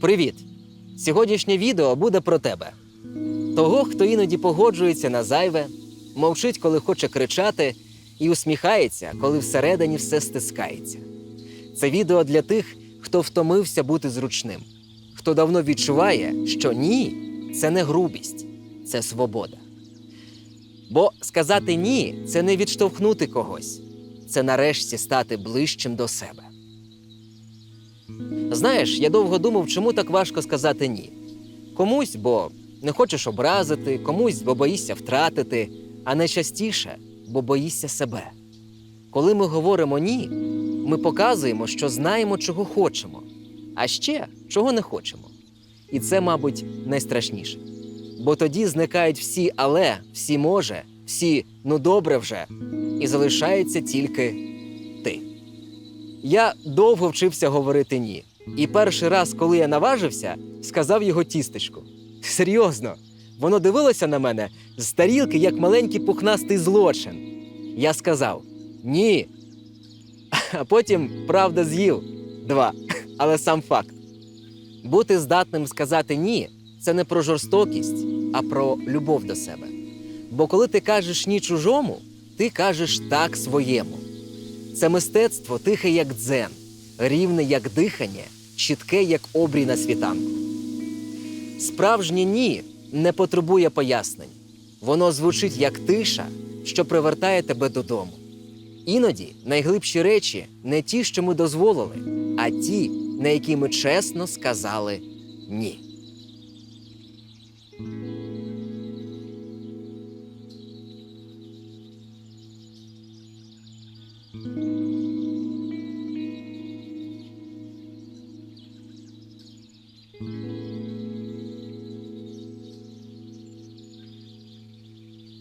Привіт! Сьогоднішнє відео буде про тебе. Того, хто іноді погоджується на зайве, мовчить, коли хоче кричати, і усміхається, коли всередині все стискається. Це відео для тих, хто втомився бути зручним, хто давно відчуває, що ні, це не грубість, це свобода. Бо сказати ні це не відштовхнути когось, це нарешті стати ближчим до себе. Знаєш, я довго думав, чому так важко сказати ні. Комусь, бо не хочеш образити, комусь, бо боїшся втратити, а найчастіше, бо боїшся себе. Коли ми говоримо ні, ми показуємо, що знаємо, чого хочемо, а ще чого не хочемо. І це, мабуть, найстрашніше. Бо тоді зникають всі але, всі може, всі ну добре вже, і залишається тільки ти. Я довго вчився говорити ні. І перший раз, коли я наважився, сказав його тістечку. Серйозно, воно дивилося на мене з тарілки, як маленький пухнастий злочин. Я сказав ні. А потім, правда, з'їв два. Але сам факт. Бути здатним сказати ні це не про жорстокість, а про любов до себе. Бо коли ти кажеш ні чужому, ти кажеш так своєму. Це мистецтво тихе, як дзен, рівне, як дихання, чітке, як обрій на світанку. Справжнє ні не потребує пояснень. Воно звучить як тиша, що привертає тебе додому. Іноді найглибші речі не ті, що ми дозволили, а ті, на які ми чесно сказали ні. thank you